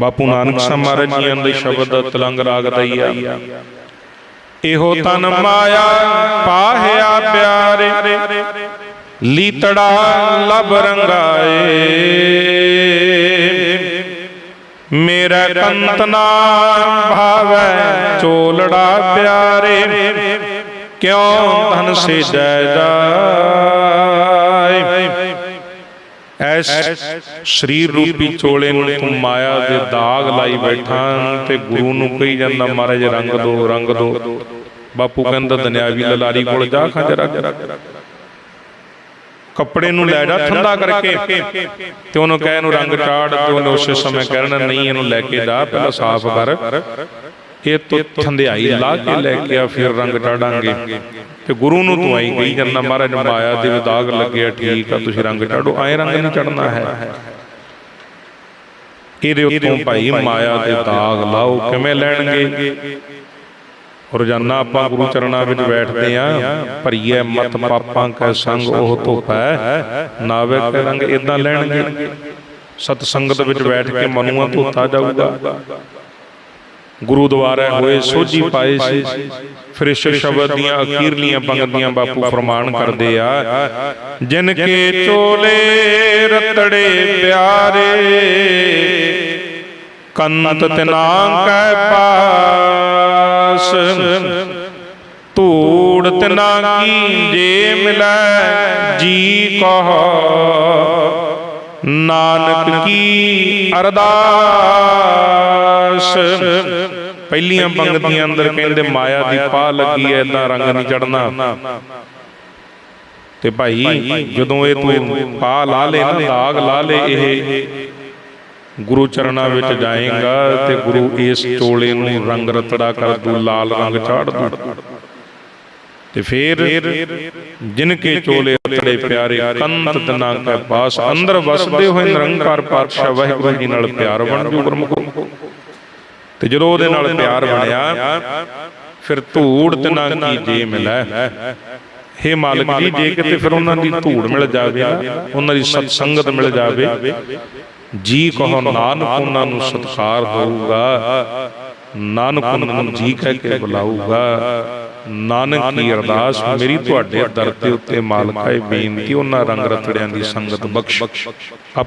ਬਾਪੂ ਨਾਨਕ ਸਾਹਿਬ ਮਹਾਰਾਜ ਜੀਆਂ ਦੇ ਸ਼ਬਦ ਤਲੰਗ ਰਾਗ ਦਈਆ। ਇਹੋ ਤਨ ਮਾਇਆ ਪਾਹਿਆ ਪਿਆਰੇ। ਲੀਤੜਾ ਲਬ ਰੰਗਾਏ। ਮੇਰਾ ਕੰਤ ਨਾ ਭਾਵੈ ਚੋਲੜਾ ਪਿਆਰੇ। ਕਿਉ ਧਨ ਸੇ ਜੈ ਐਸ, ਸਰੀਰ ਰੂਪੀ ਚੋਲੇ ਨੂੰ ਮਾਇਆ ਦੇ ਦਾਗ ਲਾਈ ਬੈਠਾ ਤੇ ਗੁਰੂ ਨੂੰ ਕਹੀ ਜਾਂਦਾ, ਮਹਾਰਾਜ, ਰੰਗ ਦੋ ਰੰਗ ਦੋ। ਬਾਪੂ ਕਹਿੰਦਾ, ਦੁਨਿਆਵੀ ਲਲਾਰੀ ਕੋਲ ਜਾ ਖੰਜਰਾ ਕੱਪੜੇ ਨੂੰ ਲੈ ਜਾ ਠੰਡਾ ਕਰਕੇ ਤੇ ਉਹਨੂੰ ਕਹਿ, ਇਹਨੂੰ ਰੰਗ ਚਾੜ। ਤੇ ਉਹਨੇ ਉਸੇ ਸਮੇਂ ਕਹਿਣਾ, ਨਹੀਂ, ਇਹਨੂੰ ਲੈ ਕੇ ਜਾ, ਪਹਿਲਾਂ ਸਾਫ਼ ਕਰ। ਇਹ ਤੋਂ ਥੰਧਿਆਈ ਲਾ ਕੇ ਲੈ ਕੇ ਆ, ਫਿਰ ਰੰਗ ਚਾੜਾਂਗੇ ਤੇ ਗੁਰੂ ਨੂੰ ਤੂੰ ਆਈ ਕਹੀ ਜਾਂਦਾ, ਮਹਾਰਾਜ, ਮਾਇਆ ਦੇ ਦਾਗ ਲੱਗਿਆ ਠੀਕ ਆ, ਤੁਸੀਂ ਰੰਗ ਚਾੜੋ ਐ ਰੰਗ ਨਹੀਂ ਚੜਨਾ ਹੈ। ਇਹਦੇ ਉੱਤੋਂ ਭਾਈ ਮਾਇਆ ਦੇ ਦਾਗ ਲਾਓ, ਕਿਵੇਂ ਲੈਣਗੇ? ਰੋਜ਼ਾਨਾ ਆਪਾਂ ਗੁਰੂ ਚਰਨਾਂ ਵਿੱਚ ਬੈਠਦੇ ਆਂ, ਭਰੀਏ ਮਤ ਪਾਪਾਂ ਕੈ ਸੰਗ, ਉਹ ਧੋਪੈ ਨਾਵੇ ਕੈ ਰੰਗ ਇਦਾਂ ਲੈਣਗੇ। ਸਤ ਸੰਗਤ ਵਿੱਚ ਬੈਠ ਕੇ ਮਨੂਆ ਧੋਤਾ ਜਾਊਗਾ। ਗੁਰੂ ਦੁਆਰਾ ਹੋਏ ਸੋਝੀ ਪਾਏ ਸੀ। ਫਿਰ ਇਸ ਸ਼ਬਦ ਦੀਆਂ ਅਖੀਰਲੀਆਂ ਪੰਕਤੀਆਂ ਬਾਪੂ ਫਰਮਾਨ ਕਰਦੇ ਆ। ਜਿਨ ਕੇ ਚੋਲੇ ਰਤੜੇ ਪਿਆਰੇ ਕੰਤ ਤਿਨਾ ਕੈ ਪਾਸ ਧੂੜ ਤਿਨਾ ਕੀ ਜੇ ਮਿਲੈ ਜੀ ਕਹ। ਨਾਨਕ ਕੀ ਅਰਦਾਸ। ਪਹਿਲੀਆਂ ਪੰਕਤੀਆਂ ਅੰਦਰ ਕਹਿੰਦੇ ਮਾਇਆ ਦੀ ਪਾ ਲੱਗੀ ਐ ਇਦਾਂ ਰੰਗ ਨਹੀਂ ਚੜਨਾ ਤੇ ਭਾਈ ਜਦੋਂ ਇਹ ਤੂੰ ਪਾ ਲਾ ਲੇ ਨਾ ਦਾਗ ਲਾ ਲੇ ਇਹ। ਗੁਰੂ ਚਰਨਾਂ ਵਿੱਚ ਜਾਏਗਾ ਤੇ ਗੁਰੂ ਇਸ ਚੋਲੇ ਨੂੰ ਰੰਗ ਰਤੜਾ ਕਰ ਦੂ ਲਾਲ ਰੰਗ ਚਾੜ ਦੂ ਤੇ। ਫਿਰ ਜਿਨ ਕੇ ਚੋਲੇ ਰਤੜੇ ਪਿਆਰੇ ਕੰਤ ਤਨਾ ਕੈ ਪਾਸ ਅੰਦਰ ਵਸਦੇ ਹੋਏ ਨਿਰੰਕਾਰ ਪਾਤਸ਼ਾਹ ਵਾਹਿਗੁਰੂ ਜੀ ਨਾਲ ਪਿਆਰ ਬਣ ਜੂ ਗੁਰਮੁਖੋ। ਤੇ ਜਦੋਂ ਉਹਦੇ ਨਾਲ ਪਿਆਰ ਬਣਿਆ ਫਿਰ ਧੂੜ ਤਨਾ ਕੀ ਜੇ ਮਿਲੈ ਹੇ ਮਾਲਕ ਜੀ ਜੇ ਕਿਤੇ ਫਿਰ ਉਹਨਾਂ ਦੀ ਧੂੜ ਮਿਲ ਜਾਵੇ ਉਹਨਾਂ ਦੀ ਸਤ ਸੰਗਤ ਮਿਲ ਜਾਵੇ। ਜੀ ਕਹੋ ਨਾਨਕ ਉਹਨਾਂ ਨੂੰ ਸਤਕਾਰ ਹੋਊਗਾ। ਨਾਨਕ ਉਹਨਾਂ ਨੂੰ ਜੀ ਕਹਿ ਕੇ ਬੁਲਾਊਗਾ। ਨਾਨਕ ਦੀ ਅਰਦਾਸ ਮੇਰੀ ਤੁਹਾਡੇ ਦਰ ਦੇ ਉੱਤੇ ਮਾਲਕਾ ਇਹ ਬੇਨਤੀ ਉਹਨਾਂ ਰੰਗ ਰਤੜਿਆਂ ਦੀ ਸੰਗਤ ਬਖਸ਼। ਆਪਾਂ